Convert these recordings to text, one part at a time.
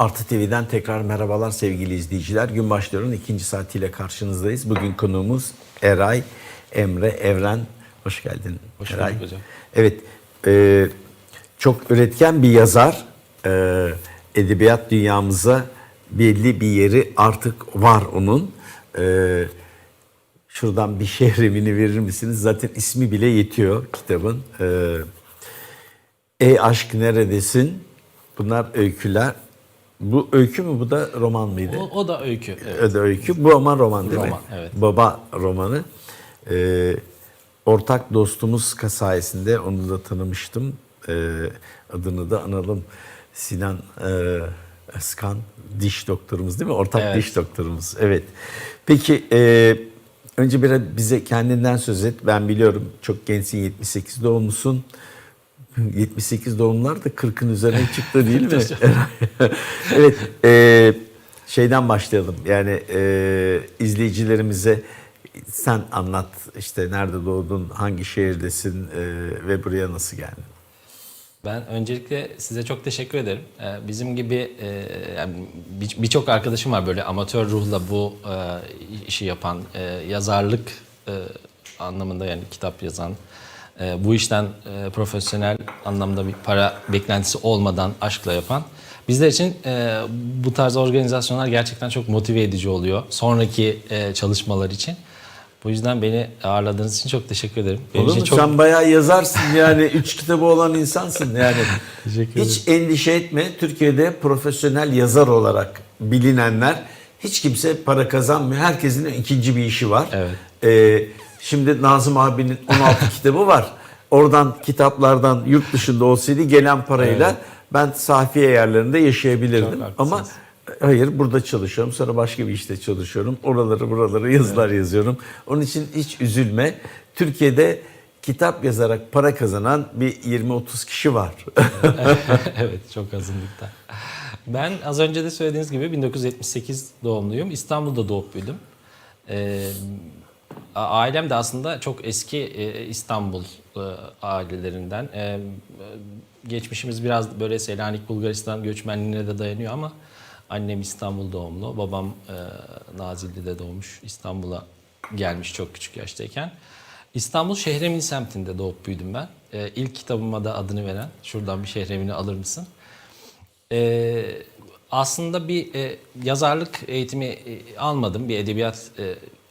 Artı TV'den tekrar merhabalar sevgili izleyiciler. Gün başlıyorun ikinci saatiyle karşınızdayız. Bugün konuğumuz Eray Emre Evren. Hoş geldin Hoş Eray. bulduk hocam. Evet, e, çok üretken bir yazar. E, edebiyat dünyamıza belli bir yeri artık var onun. E, şuradan bir şehremini verir misiniz? Zaten ismi bile yetiyor kitabın. E, Ey aşk neredesin? Bunlar öyküler. Bu öykü mü bu da roman mıydı? O, o da öykü. Evet. O da öykü. Bu ama roman değil mi? Roman, evet. Baba romanı. Ee, ortak dostumuz sayesinde onu da tanımıştım. Ee, adını da analım. Sinan e, Özkan diş doktorumuz değil mi? Ortak Evet. diş doktorumuz. Evet. Peki e, önce biraz bize kendinden söz et. Ben biliyorum çok gençsin 78 doğumlusun. 78 doğumlar da 40'ın üzerine çıktı değil mi? evet. e, şeyden başlayalım. Yani e, izleyicilerimize sen anlat işte nerede doğdun, hangi şehirdesin e, ve buraya nasıl geldin? Ben öncelikle size çok teşekkür ederim. Ee, Bizim gibi e, birçok arkadaşım var böyle amatör ruhla bu e, işi yapan, e, yazarlık e, anlamında yani kitap yazan, e, bu işten e, profesyonel anlamda bir para beklentisi olmadan aşkla yapan. Bizler için e, bu tarz organizasyonlar gerçekten çok motive edici oluyor sonraki e, çalışmalar için. Bu yüzden beni ağırladığınız için çok teşekkür ederim. Benim Olur mu? çok Sen bayağı yazarsın yani. Üç kitabı olan insansın yani. Teşekkür Hiç endişe etme. Türkiye'de profesyonel yazar olarak bilinenler hiç kimse para kazanmıyor. Herkesin ikinci bir işi var. Evet. Ee, şimdi Nazım abinin 16 kitabı var. Oradan kitaplardan yurt dışında olsaydı gelen parayla ben safiye yerlerinde yaşayabilirdim. Ama Hayır burada çalışıyorum sonra başka bir işte çalışıyorum. Oraları buraları yazılar yazıyorum. Onun için hiç üzülme. Türkiye'de kitap yazarak para kazanan bir 20-30 kişi var. evet çok azınlıkta. Ben az önce de söylediğiniz gibi 1978 doğumluyum. İstanbul'da doğup büyüdüm. Ee, ailem de aslında çok eski e, İstanbul e, ailelerinden. E, geçmişimiz biraz böyle Selanik Bulgaristan göçmenliğine de dayanıyor ama annem İstanbul doğumlu. Babam Nazilli'de doğmuş. İstanbul'a gelmiş çok küçük yaştayken. İstanbul Şehremin semtinde doğup büyüdüm ben. İlk kitabıma da adını veren, şuradan bir şehremini alır mısın? Aslında bir yazarlık eğitimi almadım, bir edebiyat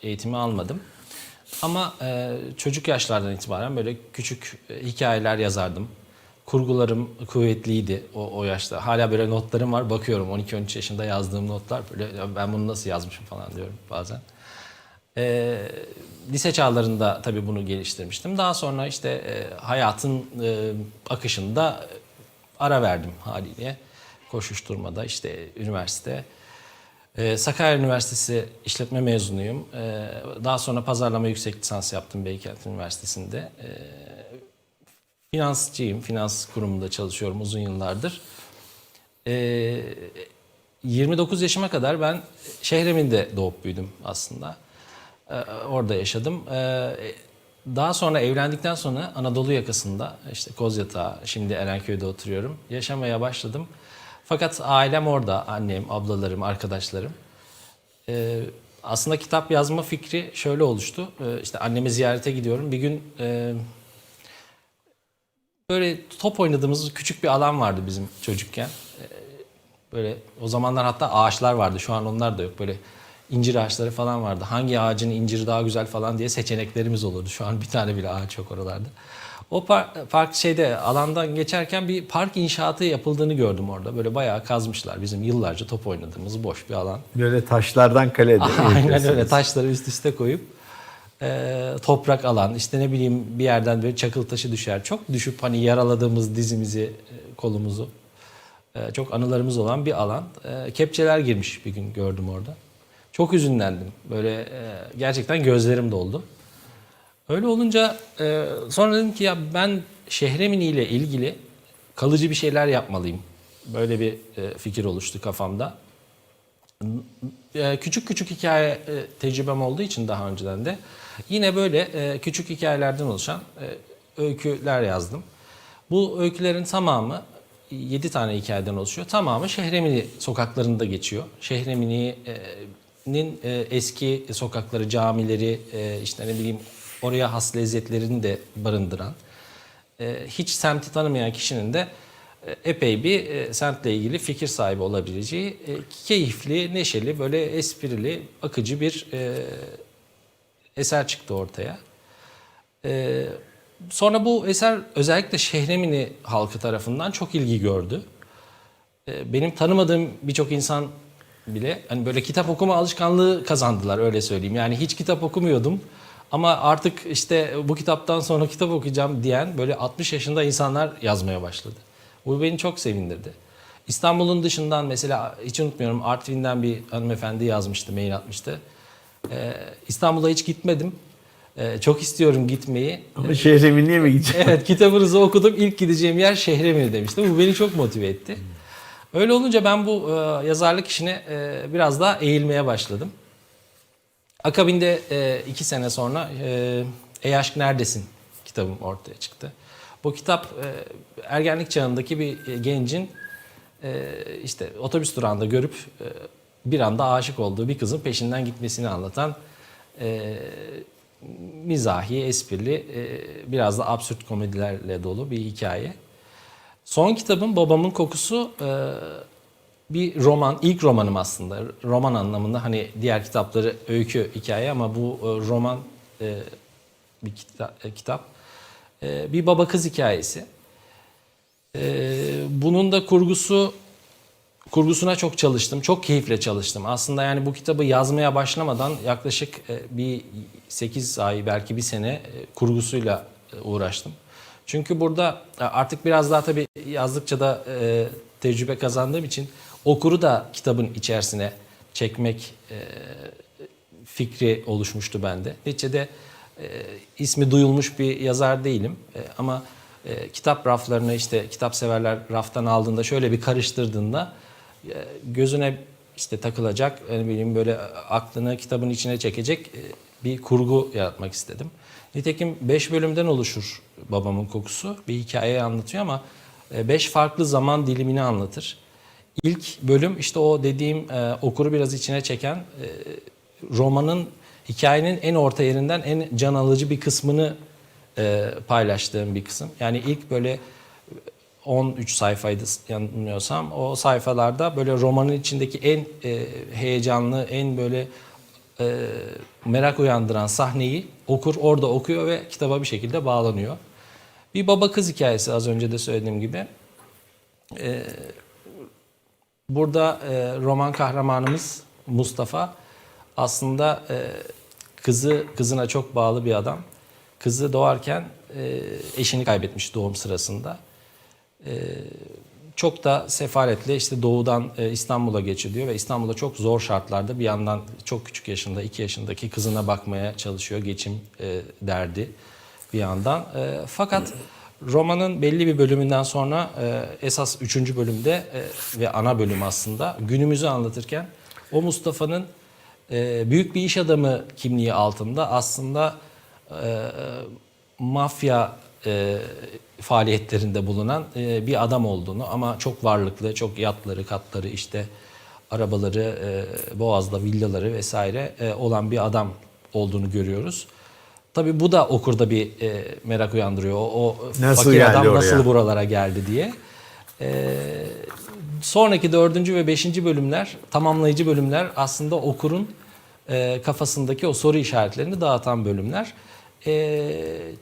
eğitimi almadım. Ama e, çocuk yaşlardan itibaren böyle küçük e, hikayeler yazardım. Kurgularım kuvvetliydi o, o yaşta. Hala böyle notlarım var. Bakıyorum 12-13 yaşında yazdığım notlar. Böyle "Ya ben bunu nasıl yazmışım falan diyorum bazen. E, lise çağlarında tabii bunu geliştirmiştim. Daha sonra işte e, hayatın e, akışında ara verdim haliyle. Koşuşturmada işte üniversite. E, Sakarya Üniversitesi işletme mezunuyum. E, daha sonra pazarlama yüksek lisans yaptım Beykent Üniversitesi'nde. E, finansçıyım. Finans kurumunda çalışıyorum uzun yıllardır. E, 29 yaşıma kadar ben Şehremin'de doğup büyüdüm aslında. Ee, orada yaşadım. Ee, daha sonra evlendikten sonra Anadolu yakasında işte Kozyatağı, şimdi Erenköy'de oturuyorum. Yaşamaya başladım. Fakat ailem orada, annem, ablalarım, arkadaşlarım. Ee, aslında kitap yazma fikri şöyle oluştu. Ee, işte annemi ziyarete gidiyorum. Bir gün e, böyle top oynadığımız küçük bir alan vardı bizim çocukken. Ee, Böyle o zamanlar hatta ağaçlar vardı. Şu an onlar da yok. Böyle incir ağaçları falan vardı. Hangi ağacın inciri daha güzel falan diye seçeneklerimiz olurdu. Şu an bir tane bile ağaç yok oralarda. O park, park şeyde alandan geçerken bir park inşaatı yapıldığını gördüm orada. Böyle bayağı kazmışlar. Bizim yıllarca top oynadığımız boş bir alan. Böyle taşlardan kale Aynen öyle taşları üst üste koyup e, toprak alan işte ne bileyim bir yerden böyle çakıl taşı düşer. Çok düşüp hani yaraladığımız dizimizi, e, kolumuzu e, çok anılarımız olan bir alan. E, kepçeler girmiş bir gün gördüm orada. Çok üzünlendim. Böyle e, gerçekten gözlerim doldu. Öyle olunca e, sonra dedim ki ya ben Şehremin ile ilgili kalıcı bir şeyler yapmalıyım. Böyle bir e, fikir oluştu kafamda. E, küçük küçük hikaye e, tecrübem olduğu için daha önceden de yine böyle e, küçük hikayelerden oluşan e, öyküler yazdım. Bu öykülerin tamamı 7 tane hikayeden oluşuyor. Tamamı Şehremini sokaklarında geçiyor. Şehremini'nin e, eski sokakları, camileri, e, işte ne bileyim oraya has lezzetlerini de barındıran, e, hiç semti tanımayan kişinin de e, epey bir e, semtle ilgili fikir sahibi olabileceği keyifli, neşeli, böyle esprili, akıcı bir eser çıktı ortaya. Sonra bu eser özellikle Şehremini halkı tarafından çok ilgi gördü. Benim tanımadığım birçok insan bile hani böyle kitap okuma alışkanlığı kazandılar öyle söyleyeyim. Yani hiç kitap okumuyordum ama artık işte bu kitaptan sonra kitap okuyacağım diyen böyle 60 yaşında insanlar yazmaya başladı. Bu beni çok sevindirdi. İstanbul'un dışından mesela hiç unutmuyorum Artvin'den bir hanımefendi yazmıştı, mail atmıştı. Ee, İstanbul'a hiç gitmedim. Ee, çok istiyorum gitmeyi. Ama Şehremini'ye mi gideceğim? Evet kitabınızı okudum. İlk gideceğim yer Şehremini demiştim. Bu beni çok motive etti. Öyle olunca ben bu e, yazarlık işine e, biraz daha eğilmeye başladım. Akabinde e, iki sene sonra e, Ey Aşk Neredesin kitabım ortaya çıktı. Bu kitap e, ergenlik çağındaki bir e, gencin e, işte otobüs durağında görüp e, bir anda aşık olduğu bir kızın peşinden gitmesini anlatan e, mizahi, esprili, e, biraz da absürt komedilerle dolu bir hikaye. Son kitabım Babamın Kokusu e, bir roman, ilk romanım aslında. Roman anlamında hani diğer kitapları öykü hikaye ama bu e, roman e, bir e, kitap. Bir baba kız hikayesi. Bunun da kurgusu kurgusuna çok çalıştım. Çok keyifle çalıştım. Aslında yani bu kitabı yazmaya başlamadan yaklaşık bir 8 ay belki bir sene kurgusuyla uğraştım. Çünkü burada artık biraz daha tabii yazdıkça da tecrübe kazandığım için okuru da kitabın içerisine çekmek e, fikri oluşmuştu bende. Neticede e, ismi duyulmuş bir yazar değilim E, ama e, kitap raflarını işte kitap severler raftan aldığında şöyle bir karıştırdığında e, gözüne işte takılacak ne bileyim böyle aklını kitabın içine çekecek e, bir kurgu yaratmak istedim. Nitekim 5 bölümden oluşur Babamın Kokusu. Bir hikayeyi anlatıyor ama 5 farklı zaman dilimini anlatır. İlk bölüm işte o dediğim e, okuru biraz içine çeken e, romanın hikayenin en orta yerinden en can alıcı bir kısmını e, paylaştığım bir kısım. Yani ilk böyle 13 sayfaydı yanılmıyorsam o sayfalarda böyle romanın içindeki en e, heyecanlı, en böyle e, merak uyandıran sahneyi okur orada okuyor ve kitaba bir şekilde bağlanıyor. Bir baba kız hikayesi az önce de söylediğim gibi. E, burada e, roman kahramanımız Mustafa aslında e, kızı kızına çok bağlı bir adam. Kızı doğarken e, eşini kaybetmiş doğum sırasında. E, çok da sefaletle işte doğudan e, İstanbul'a geçiliyor ve İstanbul'da çok zor şartlarda bir yandan çok küçük yaşında 2 yaşındaki kızına bakmaya çalışıyor geçim e, derdi bir yandan. E, fakat romanın belli bir bölümünden sonra e, esas 3. bölümde e, ve ana bölüm aslında günümüzü anlatırken o Mustafa'nın e, büyük bir iş adamı kimliği altında aslında mafya faaliyetlerinde bulunan bir adam olduğunu ama çok varlıklı, çok yatları, katları, işte arabaları, Boğaz'da villaları vesaire olan bir adam olduğunu görüyoruz. Tabii bu da okurda bir e, merak uyandırıyor. O, Nasıl fakir adam oraya? nasıl buralara geldi diye. E, sonraki dördüncü ve beşinci bölümler, tamamlayıcı bölümler aslında okurun e, kafasındaki o soru işaretlerini dağıtan bölümler. E,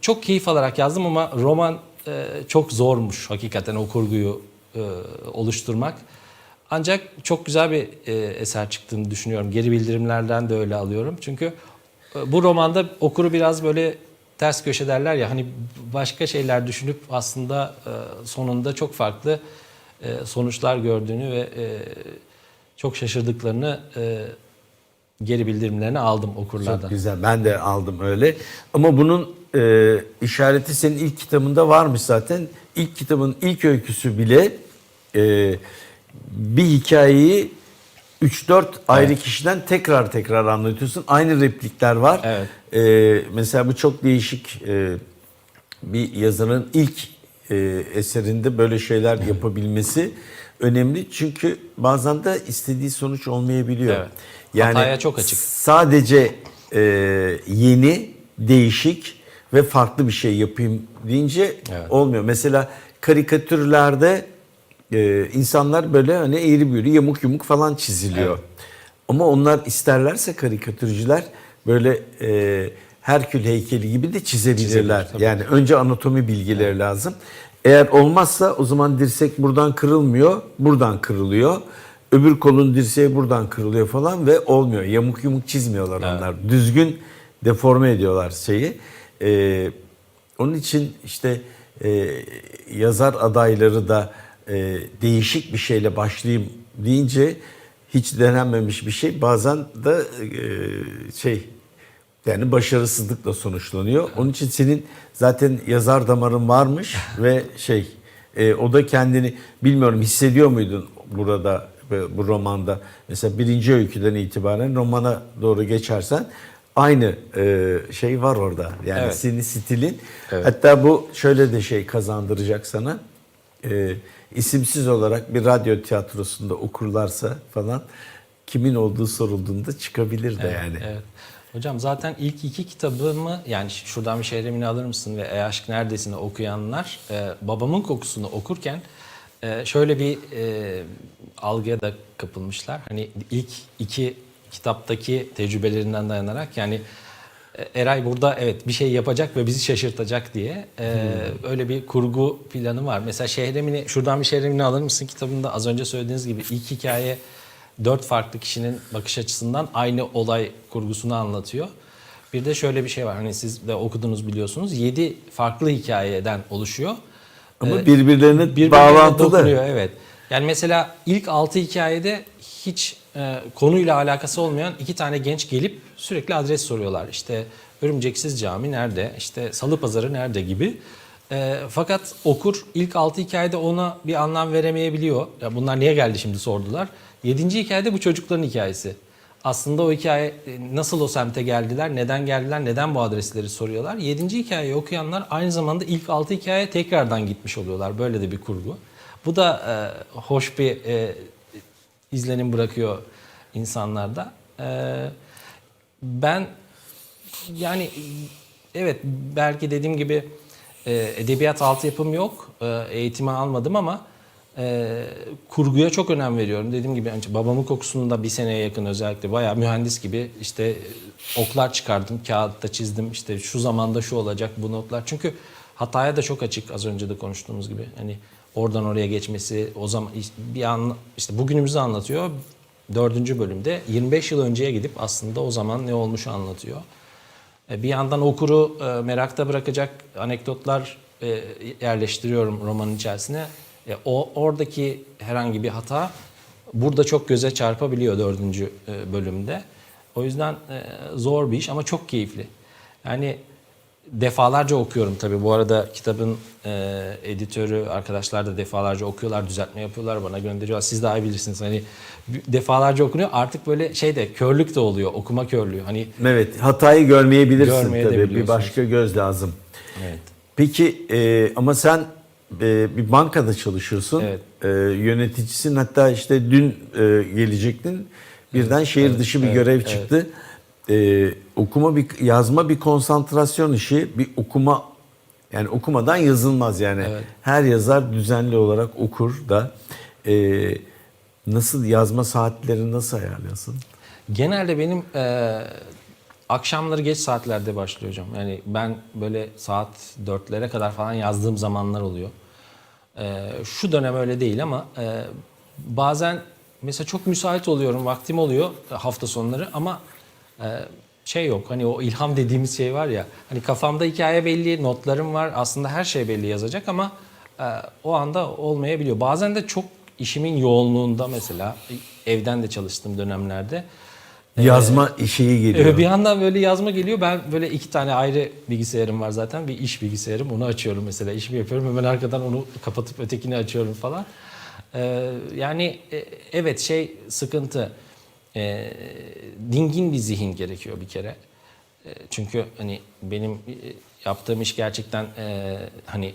çok keyif alarak yazdım ama roman e, çok zormuş hakikaten o kurguyu e, oluşturmak. Ancak çok güzel bir e, eser çıktığını düşünüyorum. Geri bildirimlerden de öyle alıyorum. Çünkü bu romanda okuru biraz böyle ters köşe derler ya hani başka şeyler düşünüp aslında e, sonunda çok farklı e, sonuçlar gördüğünü ve e, çok şaşırdıklarını geri bildirimlerini aldım okurlardan. Çok güzel. Ben de aldım öyle. Ama bunun işareti senin ilk kitabında varmış zaten. İlk kitabın ilk öyküsü bile bir hikayeyi 3-4 ayrı kişiden tekrar tekrar anlatıyorsun. Aynı replikler var. Evet. E, mesela bu çok değişik e, bir yazarın ilk e, eserinde böyle şeyler yapabilmesi önemli. Çünkü bazen de istediği sonuç olmayabiliyor. Evet. Hataya çok açık. Sadece e, yeni, değişik ve farklı bir şey yapayım deyince Evet. olmuyor. Mesela karikatürlerde e, insanlar böyle hani eğri büğrü yamuk yumuk falan çiziliyor. Ama onlar isterlerse karikatürcüler böyle e, Herkül heykeli gibi de çizebilirler. Çizebilir, yani önce anatomi bilgileri lazım. Eğer olmazsa o zaman dirsek buradan kırılmıyor, buradan kırılıyor. Öbür kolun dirseği buradan kırılıyor falan ve olmuyor. Yamuk yumuk çizmiyorlar onlar. Düzgün deforme ediyorlar şeyi. Ee, onun için işte e, yazar adayları da e, değişik bir şeyle başlayayım deyince hiç denenmemiş bir şey bazen de e, şey yani başarısızlıkla sonuçlanıyor. Onun için senin zaten yazar damarın varmış ve şey e, o da kendini bilmiyorum hissediyor muydun burada bu romanda mesela birinci öyküden itibaren romana doğru geçersen aynı e, şey var orada. Yani Evet. senin stilin. Evet. Hatta bu şöyle de şey kazandıracak sana. E, isimsiz olarak bir radyo tiyatrosunda okurlarsa falan kimin olduğu sorulduğunda çıkabilir de yani. Evet. Hocam zaten ilk iki kitabımı yani şuradan bir şehremini alır mısın ve E Aşk Neredesini okuyanlar e, babamın kokusunu okurken e, şöyle bir e, algıya da kapılmışlar. Hani ilk iki kitaptaki tecrübelerinden dayanarak yani Eray burada evet bir şey yapacak ve bizi şaşırtacak diye e, öyle bir kurgu planı var. Mesela şehremini şuradan bir şehremini alır mısın kitabında az önce söylediğiniz gibi ilk hikaye dört farklı kişinin bakış açısından aynı olay kurgusunu anlatıyor. Bir de şöyle bir şey var hani siz de okudunuz biliyorsunuz yedi farklı hikayeden oluşuyor. Ama Ee, birbirlerine birbirlerine bağlantılı. dokunuyor evet. Yani mesela ilk altı hikayede hiç e, konuyla alakası olmayan iki tane genç gelip sürekli adres soruyorlar. İşte Örümceksiz Cami nerede? İşte Salı Pazarı nerede gibi. E, fakat okur ilk altı hikayede ona bir anlam veremeyebiliyor. Ya bunlar niye geldi şimdi sordular. Yedinci hikayede bu çocukların hikayesi. Aslında o hikaye e, nasıl o semte geldiler, neden geldiler, neden bu adresleri soruyorlar. Yedinci hikayeyi okuyanlar aynı zamanda ilk altı hikayeye tekrardan gitmiş oluyorlar. Böyle de bir kurgu. Bu da e, hoş bir e, izlenim bırakıyor insanlarda. E, ben yani evet belki dediğim gibi e, edebiyat altyapım yok. E, eğitimi almadım ama e, kurguya çok önem veriyorum. Dediğim gibi önce babamın kokusunu da bir seneye yakın özellikle bayağı mühendis gibi işte oklar çıkardım, kağıtta çizdim. İşte şu zamanda şu olacak bu notlar. Çünkü hataya da çok açık az önce de konuştuğumuz gibi. Hani oradan oraya geçmesi o zaman bir an işte bugünümüzü anlatıyor. Dördüncü bölümde 25 yıl önceye gidip aslında o zaman ne olmuş anlatıyor. E, Bir yandan okuru e, merakta bırakacak anekdotlar e, yerleştiriyorum romanın içerisine. O oradaki herhangi bir hata burada çok göze çarpabiliyor dördüncü bölümde. O yüzden zor bir iş ama çok keyifli. Yani defalarca okuyorum tabii. Bu arada kitabın e, editörü arkadaşlar da defalarca okuyorlar, düzeltme yapıyorlar, bana gönderiyorlar. Siz daha iyi bilirsiniz. Hani defalarca okunuyor. Artık böyle şey de körlük de oluyor, okuma körlüğü. Hani Evet, hatayı görmeyebilirsin tabii. Bir başka göz lazım. evet. Peki e, ama sen e, bir bankada çalışıyorsun. Evet. E, yöneticisin. Hatta işte dün e, gelecektin. Birden şehir evet, dışı bir evet, görev evet. çıktı. E, okuma bir yazma bir konsantrasyon işi, bir okuma yani okumadan yazılmaz yani. Evet. Her yazar düzenli olarak okur da. E, nasıl yazma saatlerini nasıl ayarlıyorsun? Genelde benim e, akşamları geç saatlerde başlıyor hocam. Yani ben böyle saat dörtlere kadar falan yazdığım zamanlar oluyor. E, şu dönem öyle değil ama e, bazen mesela çok müsait oluyorum, vaktim oluyor hafta sonları ama e, şey yok. Hani o ilham dediğimiz şey var ya. Hani kafamda hikaye belli, notlarım var. Aslında her şey belli yazacak ama e, o anda olmayabiliyor. Bazen de çok işimin yoğunluğunda mesela evden de çalıştığım dönemlerde Yazma şeyi geliyor. Evet, bir yandan böyle yazma geliyor. Ben böyle iki tane ayrı bilgisayarım var zaten. Bir iş bilgisayarım. Onu açıyorum mesela. İşimi yapıyorum. Hemen arkadan onu kapatıp ötekini açıyorum falan. Ee, yani e, evet şey sıkıntı. Ee, dingin bir zihin gerekiyor bir kere. Ee, çünkü hani benim e, yaptığım iş gerçekten e, hani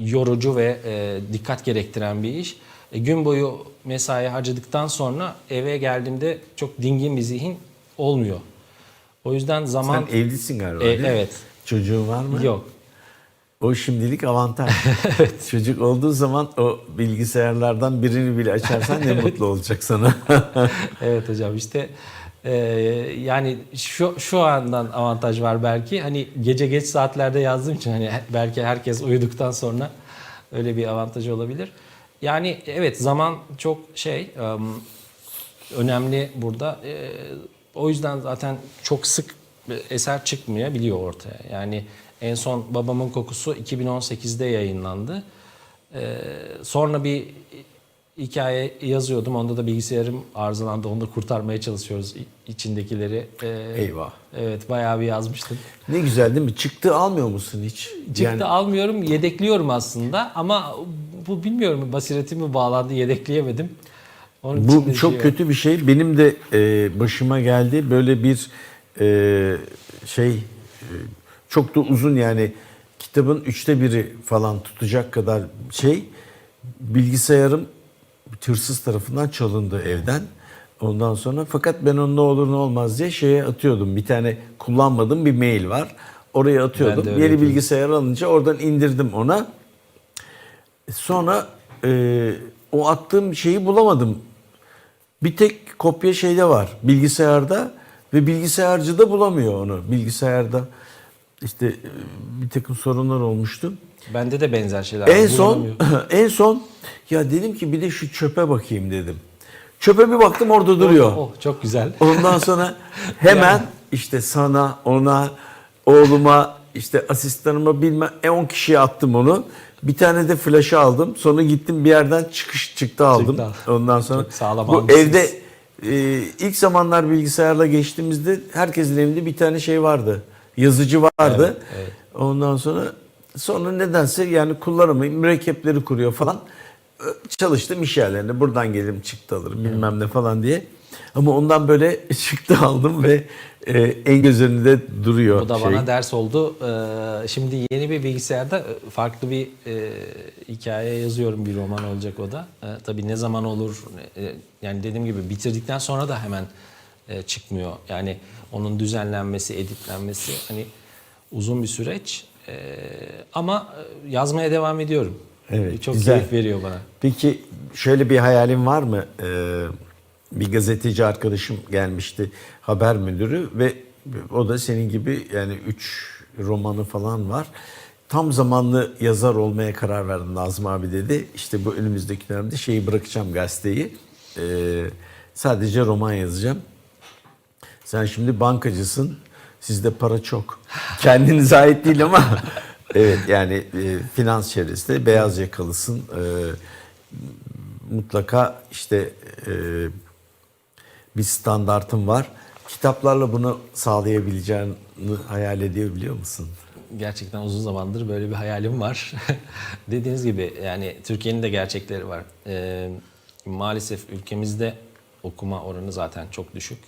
yorucu ve e, dikkat gerektiren bir iş. E, gün boyu mesai harcadıktan sonra eve geldiğimde çok dingin bir zihin olmuyor. O yüzden zaman Sen evlisin galiba E, değil mi? evet. Çocuğun var mı? yok. O şimdilik avantaj. Çocuk olduğu zaman o bilgisayarlardan birini bile açarsan ne mutlu olacak sana. Evet hocam işte e, yani şu şu andan avantaj var belki. Hani gece geç saatlerde yazdığım için hani belki herkes uyuduktan sonra öyle bir avantajı olabilir. Yani evet zaman çok şey em, önemli burada. E, o yüzden zaten çok sık eser çıkmayabiliyor ortaya. Yani en son Babamın Kokusu 2018'de yayınlandı. E, sonra bir hikaye yazıyordum. Onda da bilgisayarım arızalandı. Onu da kurtarmaya çalışıyoruz içindekileri. E, Eyvah. Evet bayağı bir yazmıştım. Ne güzel değil mi? Çıktı almıyor musun hiç? Çıktı Yani almıyorum, yedekliyorum aslında ama bu bilmiyorum basiretim mi bağlandı, yedekleyemedim. Onun bu çok var. kötü bir şey. Benim de e, başıma geldi. Böyle bir e, şey e, çok da uzun yani kitabın üçte biri falan tutacak kadar şey bilgisayarım hırsız tarafından çalındı evden. Ondan sonra fakat ben onu ne olur ne olmaz diye şeye atıyordum. Bir tane kullanmadığım bir mail var. Oraya atıyordum. Yeni yapıyorum. bilgisayar alınca oradan indirdim ona. Sonra e, o attığım şeyi bulamadım. Bir tek kopya şeyde var bilgisayarda ve bilgisayarcı da bulamıyor onu bilgisayarda. İşte e, bir takım sorunlar olmuştu. Bende de benzer şeyler En son en son ya dedim ki bir de şu çöpe bakayım dedim. Çöpe bir baktım orada duruyor. Oh, çok güzel. Ondan sonra hemen işte sana, ona, oğluma, işte asistanıma bilmem e 10 kişiye attım onu. Bir tane de flaşı aldım. Sonra gittim bir yerden çıkış çıktı aldım. Çıktı. Ondan sonra Çok sağlam bu evde e, ilk zamanlar bilgisayarla geçtiğimizde herkesin evinde bir tane şey vardı. Yazıcı vardı. Evet, evet. Ondan sonra sonra nedense yani kullanamayın mürekkepleri kuruyor falan. Çalıştım iş yerlerinde buradan gelirim çıktı alırım bilmem ne falan diye. Ama ondan böyle çıktı aldım ve e, en göz önünde duruyor. Bu da şey. bana ders oldu. Ee, şimdi yeni bir bilgisayarda e, farklı bir e, hikaye yazıyorum. Bir roman olacak o da. E, tabii ne zaman olur? e, yani dediğim gibi bitirdikten sonra da hemen e, çıkmıyor. Yani onun düzenlenmesi, editlenmesi hani uzun bir süreç. E, ama e, yazmaya devam ediyorum. Evet, Çok güzel. keyif veriyor bana. Peki şöyle bir hayalin var mı? Ee, bir gazeteci arkadaşım gelmişti haber müdürü ve o da senin gibi yani üç romanı falan var. Tam zamanlı yazar olmaya karar verdim Nazım abi dedi. İşte bu önümüzdeki dönemde şeyi bırakacağım gazeteyi. Ee, sadece roman yazacağım. Sen şimdi bankacısın. Sizde para çok. Kendinize ait değil ama evet yani e, finans çevresinde beyaz yakalısın. E, mutlaka işte e, bir standartın var. Kitaplarla bunu sağlayabileceğini hayal ediyor biliyor musun? Gerçekten uzun zamandır böyle bir hayalim var. Dediğiniz gibi yani Türkiye'nin de gerçekleri var. Ee, maalesef ülkemizde okuma oranı zaten çok düşük.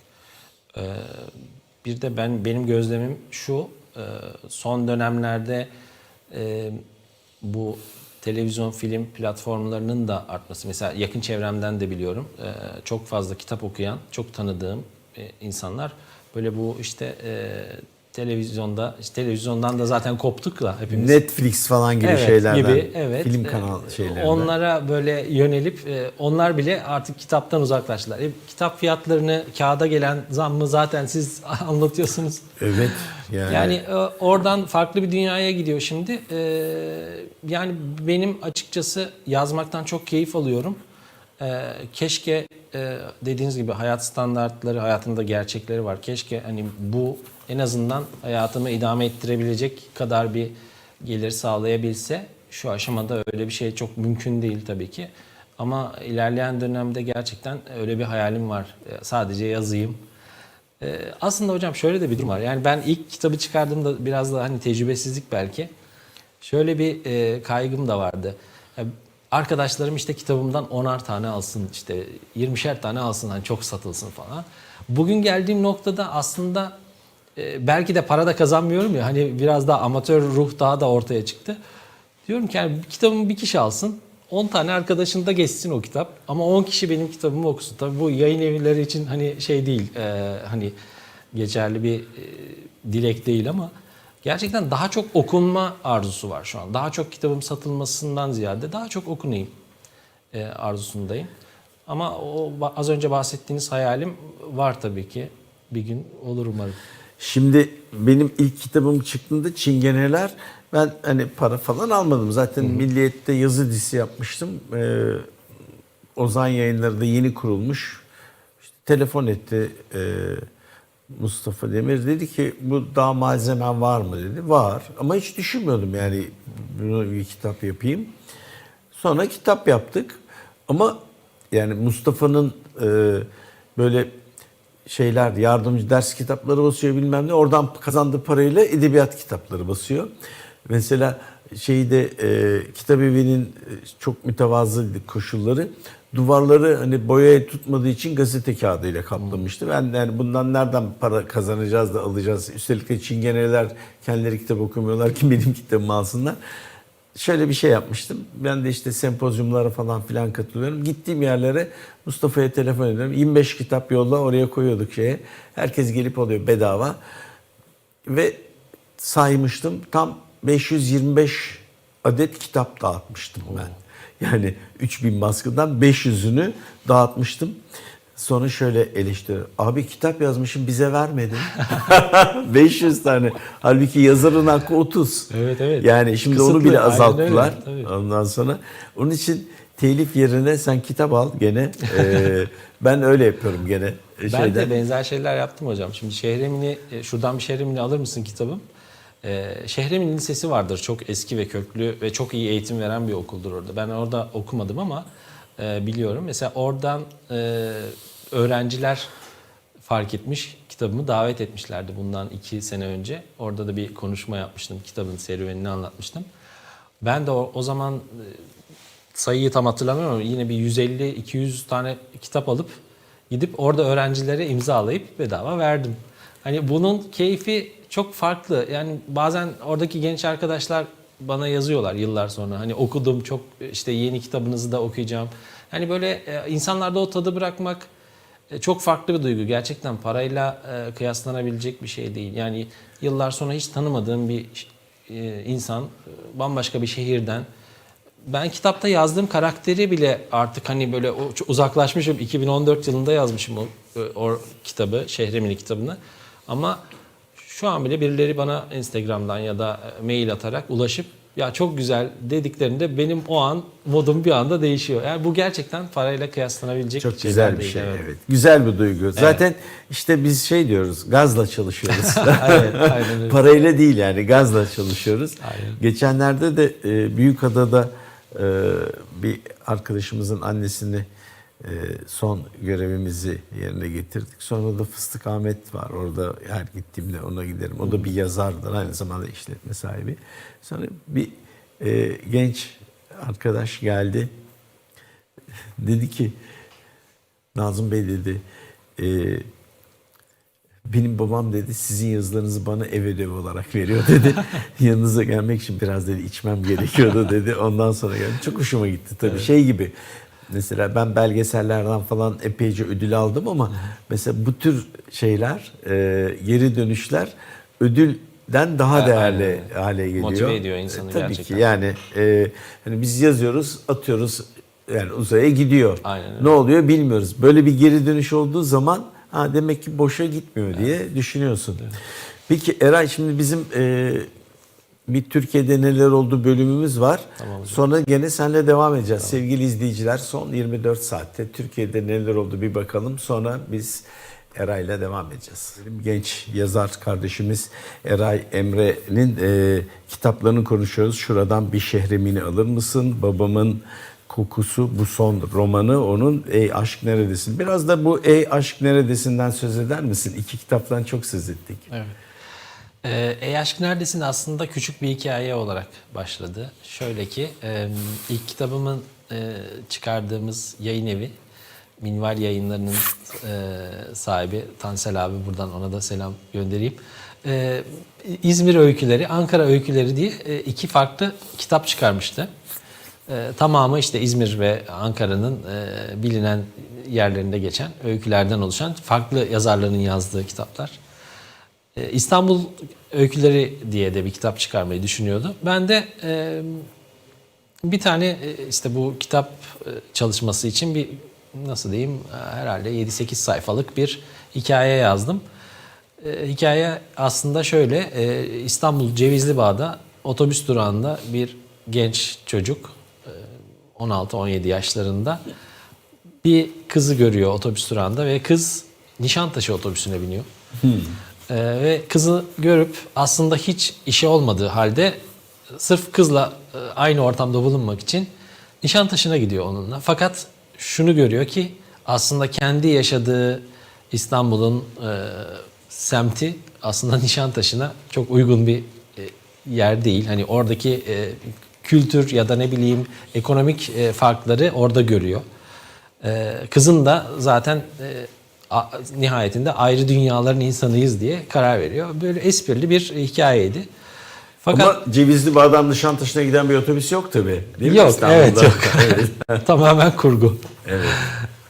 Ee, bir de ben benim gözlemim şu, e, son dönemlerde e, bu televizyon film platformlarının da artması. Mesela yakın çevremden de biliyorum. e, çok fazla kitap okuyan, çok tanıdığım insanlar böyle bu işte televizyonda, işte televizyondan da zaten koptuk da hepimiz. Netflix falan gibi Evet, şeylerden, gibi, evet. film Ee, kanal şeylerinden. Onlara böyle yönelip e, onlar bile artık kitaptan uzaklaştılar. E, kitap fiyatlarını kağıda gelen zammı zaten siz anlatıyorsunuz. Evet. Yani, Yani e, oradan farklı bir dünyaya gidiyor şimdi. E, yani benim açıkçası yazmaktan çok keyif alıyorum. E, keşke e, dediğiniz gibi hayat standartları, hayatında gerçekleri var. Keşke hani bu en azından hayatımı idame ettirebilecek kadar bir gelir sağlayabilse. Şu aşamada öyle bir şey çok mümkün değil tabii ki. Ama ilerleyen dönemde gerçekten öyle bir hayalim var. E, Sadece yazayım. Ee, aslında hocam şöyle de bir durum var. Yani ben ilk kitabı çıkardığımda biraz da hani tecrübesizlik belki. Şöyle bir e, kaygım da vardı. Arkadaşlarım işte kitabımdan 10'ar tane alsın, işte 20'şer tane alsın hani çok satılsın falan. Bugün geldiğim noktada aslında e, belki de para da kazanmıyorum ya hani biraz daha amatör ruh daha da ortaya çıktı. Diyorum ki yani kitabımı bir kişi alsın. 10 tane arkadaşında geçsin o kitap ama 10 kişi benim kitabımı okusun. Tabii bu yayın evleri için hani şey değil, e, hani geçerli bir e, dilek değil ama gerçekten daha çok okunma arzusu var şu an. Daha çok kitabım satılmasından ziyade daha çok okunayım e, arzusundayım. Ama o az önce bahsettiğiniz hayalim var tabii ki. Bir gün olur umarım. Şimdi benim ilk kitabım çıktığında Çingeneler ben hani para falan almadım. Zaten Milliyet'te yazı dizisi yapmıştım. Ee, Ozan Yayınları da yeni kurulmuş. İşte telefon etti e, Mustafa Demir. Dedi ki bu daha malzemen var mı dedi. Var ama hiç düşünmüyordum yani bunu bir kitap yapayım. Sonra kitap yaptık. Ama yani Mustafa'nın e, böyle şeyler yardımcı ders kitapları basıyor bilmem ne. Oradan kazandığı parayla edebiyat kitapları basıyor. Mesela şeyde e, kitap evinin e, çok mütevazı koşulları duvarları hani boyaya tutmadığı için gazete kağıdıyla kaplamıştı. Ben de yani bundan nereden para kazanacağız da alacağız. Üstelik de çingeneler kendileri kitap okumuyorlar ki benim kitabımı alsınlar şöyle bir şey yapmıştım. Ben de işte sempozyumlara falan filan katılıyorum. Gittiğim yerlere Mustafa'ya telefon ediyorum. 25 kitap yolla oraya koyuyorduk şeye. Herkes gelip alıyor bedava. Ve saymıştım. Tam 525 adet kitap dağıtmıştım ben. Yani 3000 baskıdan 500'ünü dağıtmıştım. Sonra şöyle eleştiri. Abi kitap yazmışım bize vermedin. 500 tane. Halbuki yazarın hakkı 30. Evet, evet. Yani şimdi onu Kısıtlı, bile aynen azalttılar. öyle, tabii. Ondan sonra onun için telif yerine sen kitap al gene. Ee, ben öyle yapıyorum gene. Ben şeyden. de benzer şeyler yaptım hocam. Şimdi Şehremini, e, şuradan bir Şehremini alır mısın kitabım? Ee, Şehremin Lisesi vardır. Çok eski ve köklü ve çok iyi eğitim veren bir okuldur orada. Ben orada okumadım ama e, biliyorum. Mesela oradan e, öğrenciler fark etmiş, kitabımı davet etmişlerdi bundan iki sene önce. Orada da bir konuşma yapmıştım, kitabın serüvenini anlatmıştım. Ben de o, o zaman e, sayıyı tam hatırlamıyorum yine bir 150-200 tane kitap alıp gidip orada öğrencilere imzalayıp bedava verdim. Hani bunun keyfi çok farklı. Yani bazen oradaki genç arkadaşlar bana yazıyorlar yıllar sonra. Hani okudum çok işte yeni kitabınızı da okuyacağım. Hani böyle e, insanlarda o tadı bırakmak e, çok farklı bir duygu. Gerçekten parayla e, kıyaslanabilecek bir şey değil. Yani yıllar sonra hiç tanımadığım bir insan bambaşka bir şehirden ben kitapta yazdığım karakteri bile artık hani böyle uzaklaşmışım. 2014 yılında yazmışım o, o kitabı, Şehremini kitabını. Ama şu an bile birileri bana Instagram'dan ya da e, mail atarak ulaşıp ya çok güzel dediklerinde benim o an modum bir anda değişiyor. Yani bu gerçekten parayla kıyaslanabilecek Çok güzel bir değil, şey. evet. Evet. Güzel bir duygu. Zaten işte biz şey diyoruz. Gazla çalışıyoruz. Evet, aynen öyle. Parayla değil yani gazla çalışıyoruz. Aynen. Geçenlerde de e, Büyükada'da e, bir arkadaşımızın annesini son görevimizi yerine getirdik. Sonra da Fıstık Ahmet var. Orada her gittiğimde ona giderim. O da bir yazardır. Aynı zamanda işletme sahibi. Sonra bir e, genç arkadaş geldi. Dedi ki Nazım Bey dedi e, benim babam dedi sizin yazılarınızı bana ev ödevi olarak veriyor dedi. Yanınıza gelmek için biraz dedi içmem gerekiyordu dedi. Ondan sonra geldim. Çok hoşuma gitti tabii. Şey gibi mesela ben belgesellerden falan epeyce ödül aldım ama mesela bu tür şeyler e, geri dönüşler ödülden daha Ha, değerli aynen. hale geliyor. Motive ediyor insanı E, tabii gerçekten. ki yani e, hani biz yazıyoruz atıyoruz yani uzaya gidiyor. Aynen öyle. Ne oluyor bilmiyoruz. Böyle bir geri dönüş olduğu zaman ha demek ki boşa gitmiyor diye düşünüyorsun. Peki Eray şimdi bizim e, bir Türkiye'de neler oldu bölümümüz var. Tamam hocam. Sonra gene seninle devam edeceğiz. Sevgili izleyiciler son 24 saatte Türkiye'de neler oldu bir bakalım. Sonra biz Eray'la devam edeceğiz. Benim genç yazar kardeşimiz Eray Emre'nin e, kitaplarını konuşuyoruz. Şuradan bir şehremini alır mısın? Babamın kokusu bu son romanı onun Ey Aşk Neredesin? Biraz da bu Ey Aşk Neredesin'den söz eder misin? İki kitaptan çok söz ettik. Evet. Ee, Ey Aşk Neredesin aslında küçük bir hikaye olarak başladı. Şöyle ki e, ilk kitabımın e, çıkardığımız yayın evi Minval yayınlarının e, sahibi Tansel abi buradan ona da selam göndereyim. E, İzmir öyküleri, Ankara öyküleri diye e, iki farklı kitap çıkarmıştı. E, tamamı işte İzmir ve Ankara'nın e, bilinen yerlerinde geçen öykülerden oluşan farklı yazarların yazdığı kitaplar. E, İstanbul Öyküleri diye de bir kitap çıkarmayı düşünüyordu. Ben de e, bir tane e, işte bu kitap çalışması için bir nasıl diyeyim herhalde 7-8 sayfalık bir hikaye yazdım. Hikaye aslında şöyle İstanbul Cevizli Bağ'da otobüs durağında bir genç çocuk e, 16-17 yaşlarında bir kızı görüyor otobüs durağında ve kız Nişantaşı otobüsüne biniyor. Ee, ve kızı görüp aslında hiç işi olmadığı halde sırf kızla e, aynı ortamda bulunmak için Nişantaşı'na gidiyor onunla. Fakat şunu görüyor ki aslında kendi yaşadığı İstanbul'un e, semti aslında Nişantaşı'na çok uygun bir e, yer değil. Hani oradaki e, kültür ya da ne bileyim ekonomik e, farkları orada görüyor. Ee, kızın da zaten e, nihayetinde ayrı dünyaların insanıyız diye karar veriyor. Böyle esprili bir hikayeydi. Fakat Ama Cevizli Bağ'dan Nişantaşı'na giden bir otobüs yok tabii. Değil mi yok, İstanbul'da? evet yok. Tamamen kurgu. evet.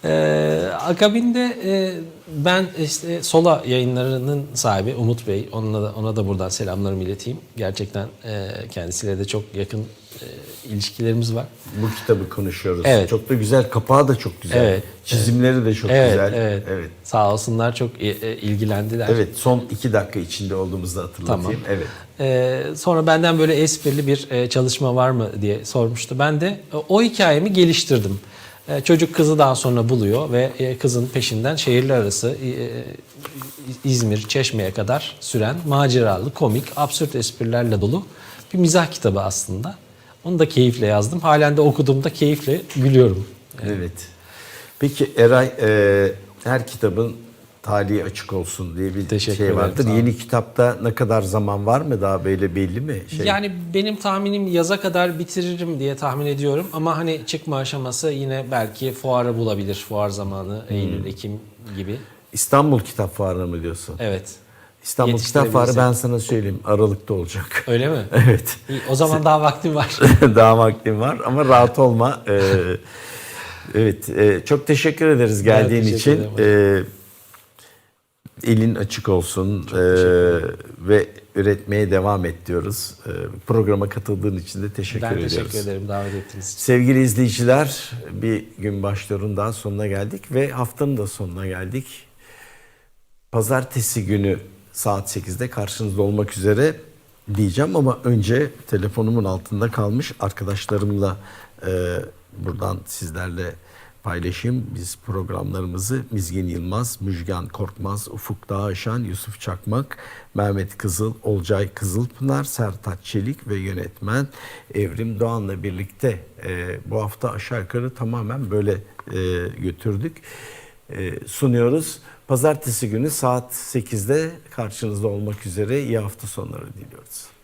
Ee, akabinde e, ben işte Sola yayınlarının sahibi Umut Bey, onunla da, ona da buradan selamlarımı ileteyim. Gerçekten e, kendisiyle de çok yakın e, ilişkilerimiz var. Bu kitabı konuşuyoruz. Evet. Çok da güzel. Kapağı da çok güzel. Evet, Çizimleri de çok evet, güzel. evet, evet. Sağ olsunlar çok e, e, ilgilendiler. Evet, son iki dakika içinde olduğumuzu hatırlatayım. Tamam. Evet. Ee, sonra benden böyle esprili bir e, çalışma var mı diye sormuştu. Ben de e, o hikayemi geliştirdim. E, çocuk kızı daha sonra buluyor ve e, kızın peşinden şehirler arası e, İzmir, Çeşme'ye kadar süren maceralı, komik, absürt esprilerle dolu bir mizah kitabı aslında. Onu da keyifle yazdım. Halen de okuduğumda keyifle gülüyorum. Evet. Peki Eray, her kitabın tarihi açık olsun diye bir Teşekkür şey ederim, vardır. olun. Yeni kitapta ne kadar zaman var mı daha böyle belli mi? Şey, Yani benim tahminim yaza kadar bitiririm diye tahmin ediyorum. Ama hani çıkma aşaması yine belki fuarı bulabilir. Fuar zamanı Eylül, Ekim gibi. İstanbul Kitap Fuarı'na mı diyorsun? Evet. İstanbul Kitap Fuarı ben sana söyleyeyim Aralık'ta olacak. Öyle mi? evet. İyi, o zaman daha vaktim var. Daha vaktim var ama rahat olma. Ee, evet, e, çok teşekkür ederiz geldiğin teşekkür için. ederim Ee, elin açık olsun ee, ve üretmeye devam et diyoruz. Ee, programa katıldığın için de teşekkür ben ediyoruz. teşekkür ederim davet ettiğiniz için. Sevgili izleyiciler, bir gün başlarının daha sonuna geldik ve haftanın da sonuna geldik. Pazartesi günü saat 8'de karşınızda olmak üzere diyeceğim ama önce telefonumun altında kalmış arkadaşlarımla e, buradan sizlerle paylaşayım. Biz programlarımızı Mizgin Yılmaz, Müjgan Korkmaz, Ufuk Dağışan, Yusuf Çakmak, Mehmet Kızıl, Olcay Kızılpınar, Sertaç Çelik ve yönetmen Evrim Doğan'la birlikte e, bu hafta aşağı yukarı tamamen böyle e, götürdük e, sunuyoruz. Pazartesi günü saat 8'de karşınızda olmak üzere iyi hafta sonları diliyoruz.